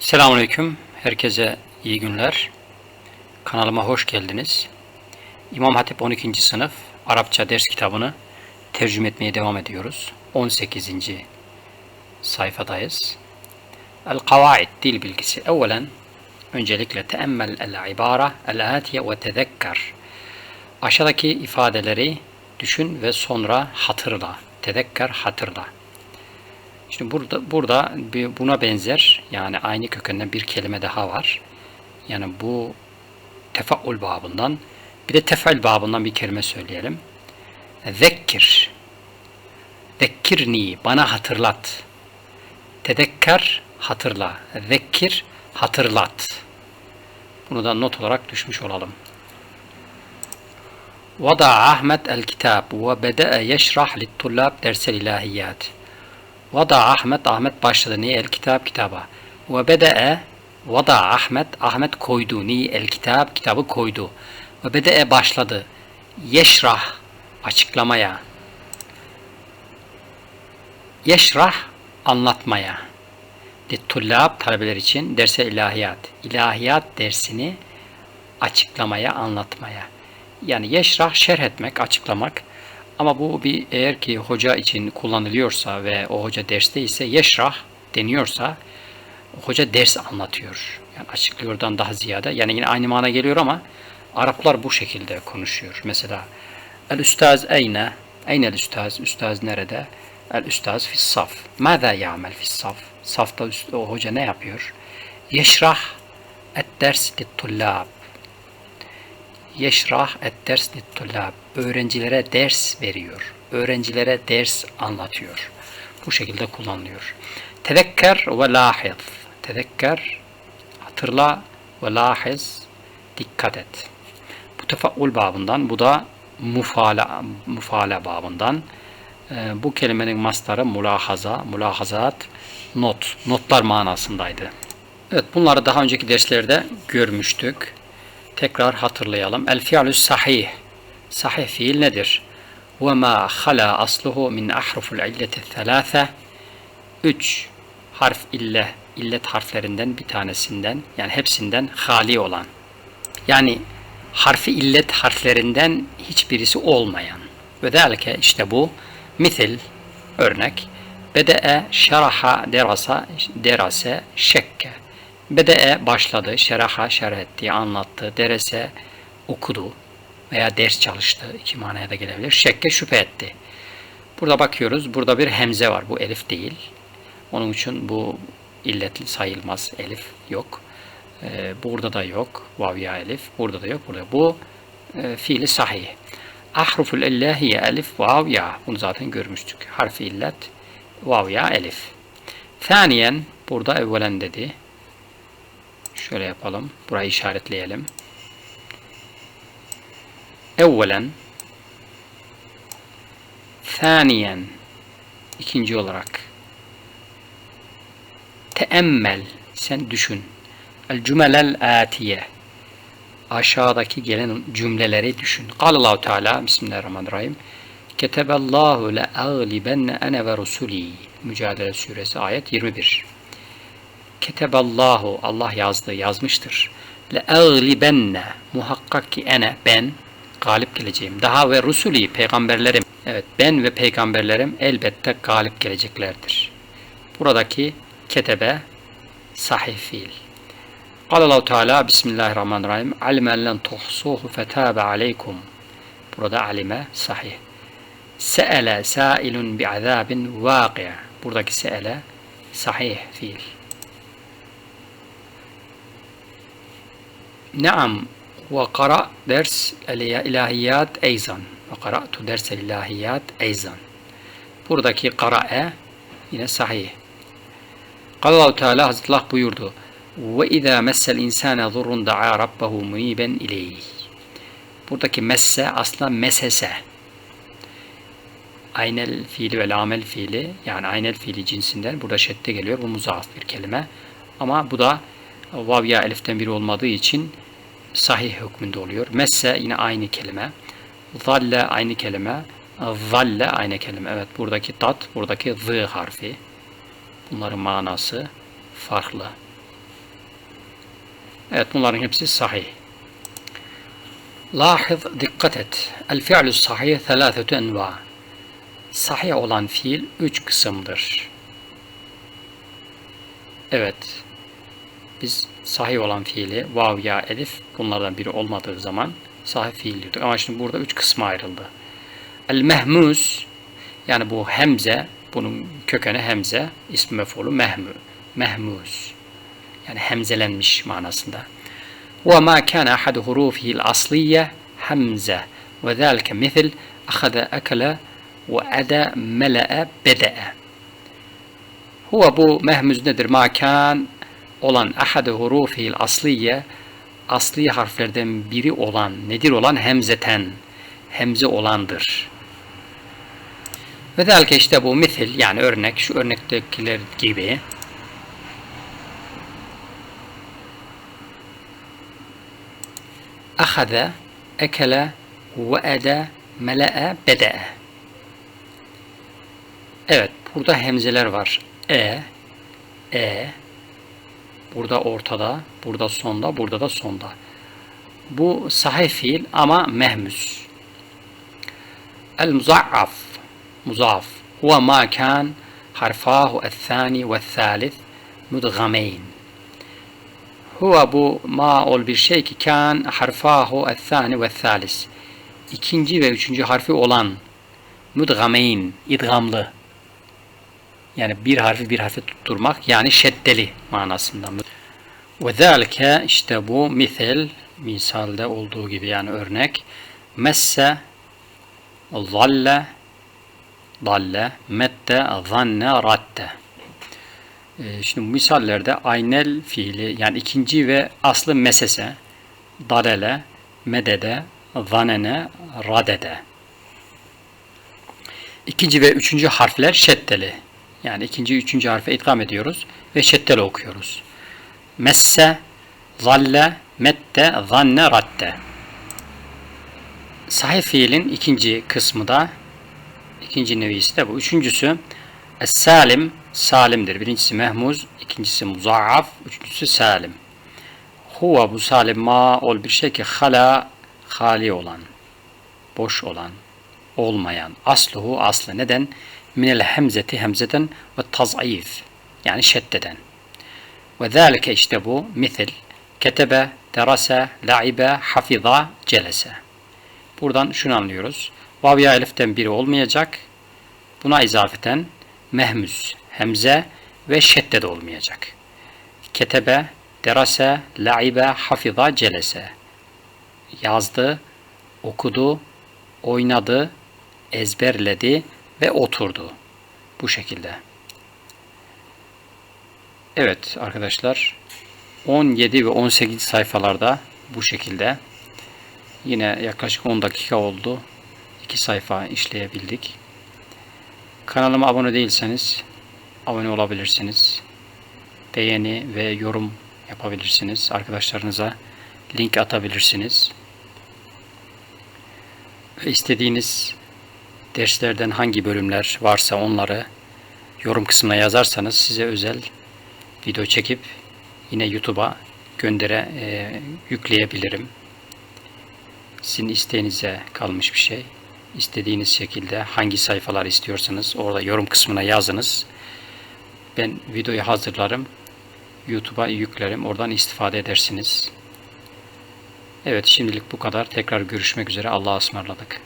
Selamünaleyküm. Herkese iyi günler. Kanalıma hoş geldiniz. İmam Hatip 12. sınıf Arapça ders kitabını tercüme etmeye devam ediyoruz. 18. sayfadayız. El kavaid dil bilgisi. Evvelen öncelikle teemmel el ibara el atiye ve tezekker. Aşağıdaki ifadeleri düşün ve sonra hatırla. Tezekker hatırla. Şimdi burada burada bir buna benzer yani aynı kökenden bir kelime daha var. Yani bu tefaul babından bir de tefal babından bir kelime söyleyelim. Zekkir. Zekkirni bana hatırlat. Tedekker hatırla. Zekkir hatırlat. Bunu da not olarak düşmüş olalım. Vada Ahmet el kitab ve beda'a yeşrah littullab dersel ilahiyat. Vada Ahmet, Ahmet başladı. Niye? El kitap kitaba. Ve bede'e Vada Ahmet, Ahmet koydu. Niye? El kitap kitabı koydu. Ve bede'e başladı. Yeşrah açıklamaya. Yeşrah anlatmaya. Littullab talebeler için derse ilahiyat. İlahiyat dersini açıklamaya, anlatmaya. Yani yeşrah şerh etmek, açıklamak. Ama bu bir eğer ki hoca için kullanılıyorsa ve o hoca derste ise yeşrah deniyorsa hoca ders anlatıyor. Yani açıklıyordan daha ziyade. Yani yine aynı mana geliyor ama Araplar bu şekilde konuşuyor. Mesela el üstaz eyne Eyne el üstaz? Üstaz nerede? El üstaz fis saf. Mâzâ ya'mel fis saf? Safta o hoca ne yapıyor? Yeşrah et ders lit tullab yeşrah et ders littullab. Öğrencilere ders veriyor. Öğrencilere ders anlatıyor. Bu şekilde kullanılıyor. Tezekker ve lahiz. Tezekker hatırla ve lahiz dikkat et. Bu tefaul babından, bu da mufale, mufale babından. Ee, bu kelimenin mastarı mulahaza, mulahazat, not, notlar manasındaydı. Evet bunları daha önceki derslerde görmüştük. Tekrar hatırlayalım. El fi'lü sahih. Sahih fiil nedir? Ve ma hala asluhu min ahruful illeti thelâfe. Üç harf ille, illet harflerinden bir tanesinden, yani hepsinden hali olan. Yani harfi illet harflerinden hiçbirisi olmayan. Ve delke işte bu. Misil, örnek. Bede'e şeraha derasa, derase şekke Bede'e başladı, şeraha şerh etti, anlattı, derese okudu veya ders çalıştı. iki manaya da gelebilir. Şekke şüphe etti. Burada bakıyoruz. Burada bir hemze var. Bu elif değil. Onun için bu illetli sayılmaz. Elif yok. Ee, burada da yok. Vav ya elif. Burada da yok. Burada. Bu e, fiili sahih. Ahruful illahiye elif vav ya. Bunu zaten görmüştük. Harfi illet vav ya elif. Thaniyen burada evvelen dedi. Şöyle yapalım. Burayı işaretleyelim. Evvelen Thaniyen ikinci olarak Teemmel sen düşün. El cümelel atiye aşağıdaki gelen cümleleri düşün. Allahu Teala Bismillahirrahmanirrahim. Keteballahu le aglibenne ene ve rusuli. Mücadele suresi ayet 21. Keteballahu Allah yazdı, yazmıştır. Le eglibenne muhakkak ki ene ben galip geleceğim. Daha ve rusuli peygamberlerim. Evet ben ve peygamberlerim elbette galip geleceklerdir. Buradaki ketebe sahih fiil. Allahu Teala Bismillahirrahmanirrahim. Alime ellen tuhsuhu fetabe aleykum. Burada alime sahih. Se'ele sailun bi'azabin vaki'. Buradaki se'ele sahih fiil. Naam ve kara ders ilahiyat eyzan. Ve kara'tu ders ilahiyat eyzan. Buradaki kara'e yine sahih. Allahu Teala Hazreti Allah buyurdu. Ve izâ messel insâne zurrun da'a rabbehu muniben ileyh. Buradaki messe aslında mesese. Aynel fiili ve lamel fiili yani aynel fiili cinsinden burada şedde geliyor. Bu muzaaf bir kelime. Ama bu da vav ya eliften biri olmadığı için sahih hükmünde oluyor. Messe yine aynı kelime. Zalle aynı kelime. Zalle aynı kelime. Evet buradaki tat, buradaki z harfi. Bunların manası farklı. Evet bunların hepsi sahih. Lahız dikkat et. El fi'lü sahih thelâfetü enva. Sahih olan fiil üç kısımdır. Evet. Biz sahih olan fiili vav ya elif bunlardan biri olmadığı zaman sahih fiil diyorduk. Ama şimdi burada üç kısma ayrıldı. El mehmuz yani bu hemze bunun kökeni hemze ismi mef'ulu mehmu mehmuz yani hemzelenmiş manasında. Ve ma kana ahad hurufihi asliye hamze ve zalike misl akhada akala ve ada mela'a beda'a. Huve bu mehmuz nedir? Ma kan olan ahad hurufihi asliye asli harflerden biri olan nedir olan hemzeten hemze olandır. Ve zelke işte bu misil yani örnek şu örnektekiler gibi ahada, ekele, ve'ede, mele'e, bede'e. Evet, burada hemzeler var. E, e, burada ortada, burada sonda, burada da sonda. Bu sahih fiil ama mehmüs. El muzaaf, muzaaf. Huve ma kan harfahu el-thani ve thalith mudgameyn. Huve bu ma ol bir şey ki kan harfahu el-thani ve thalis. İkinci ve üçüncü harfi olan mudgameyn, idgamlı. Yani bir harfi bir harfi tutturmak yani şeddeli manasında. Ve zâlike işte bu misal, misalde olduğu gibi yani örnek. Messe, zalle, dalle, mette, zanne, ratte. Ee, şimdi bu misallerde aynel fiili yani ikinci ve aslı mesese, dalele, medede, zanene, radede. İkinci ve üçüncü harfler şeddeli. Yani ikinci, üçüncü harfe idgam ediyoruz ve şeddeli okuyoruz. Messe, zalle, mette, zanne, radde. Sahih fiilin ikinci kısmı da ikinci nevisi de bu. Üçüncüsü Es-salim salimdir. Birincisi mehmuz, ikincisi muzaaf, üçüncüsü salim. Huve bu salim ma ol bir şey ki hala hali olan, boş olan, olmayan. Asluhu aslı neden? Minel hemzeti hemzeden ve taz'if yani şeddeden. Ve zâlike işte bu misil ketebe, derase, la'ibe, hafiza, celese. Buradan şunu anlıyoruz. Vav ya eliften biri olmayacak. Buna izafeten mehmüz, hemze ve şedde de olmayacak. Ketebe, derase, la'ibe, hafiza, celese. Yazdı, okudu, oynadı, ezberledi ve oturdu. Bu şekilde. Evet arkadaşlar 17 ve 18 sayfalarda bu şekilde yine yaklaşık 10 dakika oldu. 2 sayfa işleyebildik. Kanalıma abone değilseniz abone olabilirsiniz. Beğeni ve yorum yapabilirsiniz. Arkadaşlarınıza link atabilirsiniz. Ve istediğiniz derslerden hangi bölümler varsa onları yorum kısmına yazarsanız size özel video çekip yine YouTube'a göndere e, yükleyebilirim. Sizin isteğinize kalmış bir şey. İstediğiniz şekilde hangi sayfalar istiyorsanız orada yorum kısmına yazınız. Ben videoyu hazırlarım. YouTube'a yüklerim. Oradan istifade edersiniz. Evet şimdilik bu kadar. Tekrar görüşmek üzere. Allah'a ısmarladık.